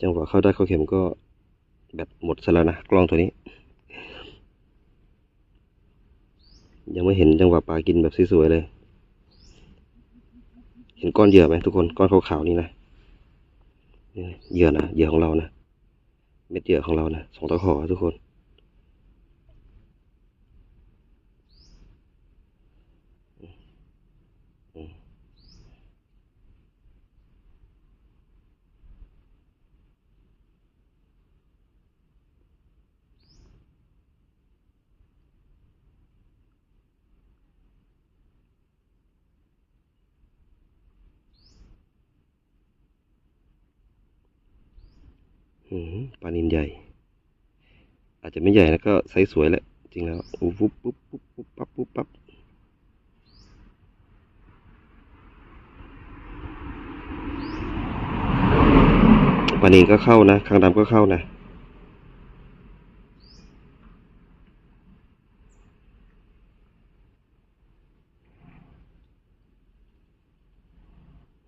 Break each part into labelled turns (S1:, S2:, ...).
S1: จังหวะเข้าได้เข้าเข็มก็แบบหมดซะแล้วนะกล้องตัวนี้ ยังไม่เห็นจังหวะปลากินแบบสวยๆเลย เห็นก้อนเหยื่อไหมทุกคนก้อนขาวๆนี่นะนี่นะเหยื่อนะเหยื่อของเรานะเม็ดเหยื่อของเรานะสองตะขอทุกคน อืม ปลานินใหญ่ อาจจะไม่ใหญ่นะก็ไซส์สวยแหละ จริงแล้วอู้ปุ๊บปุ๊บปุ๊บปุ๊บปั๊บปุ๊บปั๊บปลานินก็เข้านะคางดำก็เข้านะ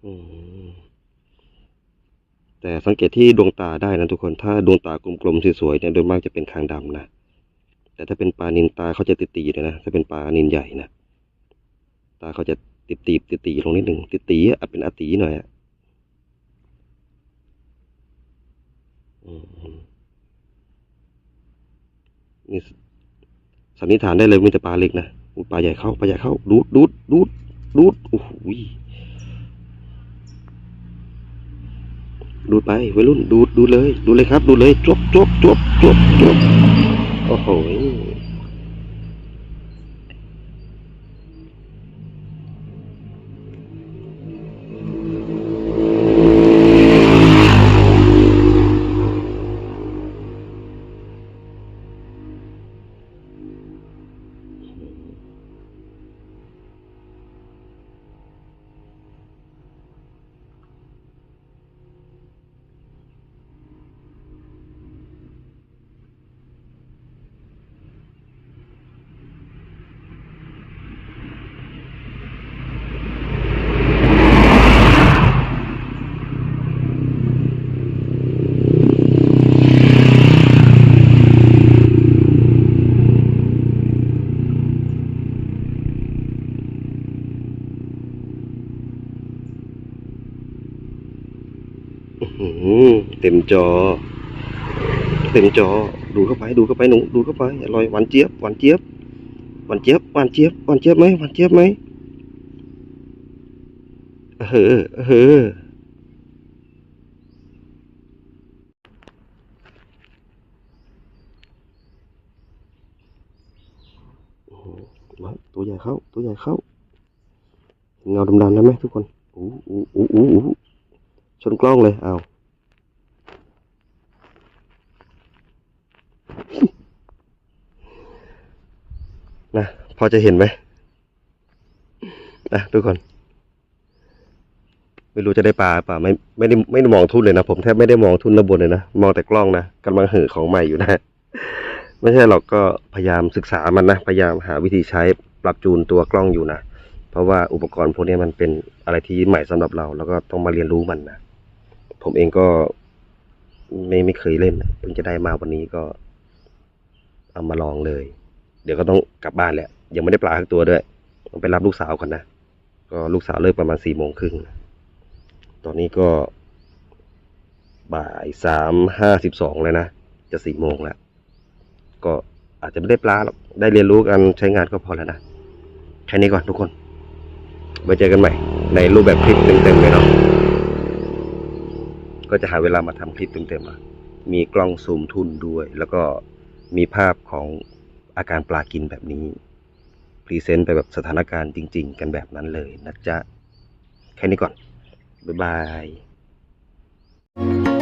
S1: อืม แต่สังเกตที่ดวงตาได้นะทุกคนถ้าดวงตากลมๆสวยๆเนี่ยโดยมากจะเป็นคางดำนะแต่ถ้าเป็นปลานินตาเขาจะติดๆเลยนะถ้าเป็นปลานินใหญ่นะตาเขาจะติดๆติดๆลงนิดหนึ่งติดๆอะเป็นอตีหน่อยอะนี่สันนิษฐานได้เลยมีแต่ปลาเล็กนะปลาใหญ่เข้าปลาใหญ่เข้าดูดดูดดูดดูดโอ้โหย ดูดไปวัยรุ่นดูดดูเลย ดูเลยครับ ดูเลยจบจบจบจบจบโอ้โห เต็มจอ เต็มจอ ดูเข้าไป ดูเข้าไปหนูดูเข้าไปอร่อยหวานเจี๊ยบ หวานเจี๊ยบ หวานเจี๊ยบ หวานเจี๊ยบ หวานเจี๊ยบไหมหวานเจี๊ยบไหมเออเออโอ้โหมาตัวใหญ่เข้า ตัวใหญ่เข้า เงาดำๆนะไหมทุกคนอู้อู้อู้อู้อู้ ชนกล้องเลยเอานะพอจะเห็นไหมนะทุกคน ไม่รู้จะได้ปลาปล่าไม่ไม่ได้ไม่ได้มองทุ่นเลยนะ ผมแทบไม่ได้มองทุ่นระบนเลยนะ มองแต่กล้องนะกำลังเห่อของใหม่อยู่นะไม่ใช่หรอกก็พยายามศึกษามันนะ พยายามหาวิธีใช้ปรับจูนตัวกล้องอยู่นะ เพราะว่าอุปกรณ์พวกนี้มันเป็นอะไรที่ใหม่สำหรับเรา แล้วก็ต้องมาเรียนรู้มันนะ ผมเองก็ไม่ไม่เคยเล่นเพิ่งจะได้มาวันนี้ก็ เอามาลองเลย เดี๋ยวก็ต้องกลับบ้านแหละยังไม่ได้ปลาทั้งตัวด้วยต้องไปรับลูกสาวก่อนนะก็ลูกสาวเลิกประมาณสี่โมงครึ่งตอนนี้ก็บ่ายสามห้าสิบสองเลยนะ จะสี่โมงแล้ว ก็อาจจะไม่ได้ปลาหรอกได้เรียนรู้การใช้งานก็พอแล้วนะแค่นี้ก่อนทุกคนไว้เจอกันใหม่ในรูปแบบคลิปเต็มๆเลยเนาะ ก็จะหาเวลามาทำคลิปเต็มๆมีกล้องซูมทุนด้วย แล้วก็มีภาพของอาการปลากินแบบนี้พรีเซนต์ไปแบบสถานการณ์จริง ๆ กันแบบนั้นเลยนะจ๊ะ แค่นี้ก่อน บ๊ายบาย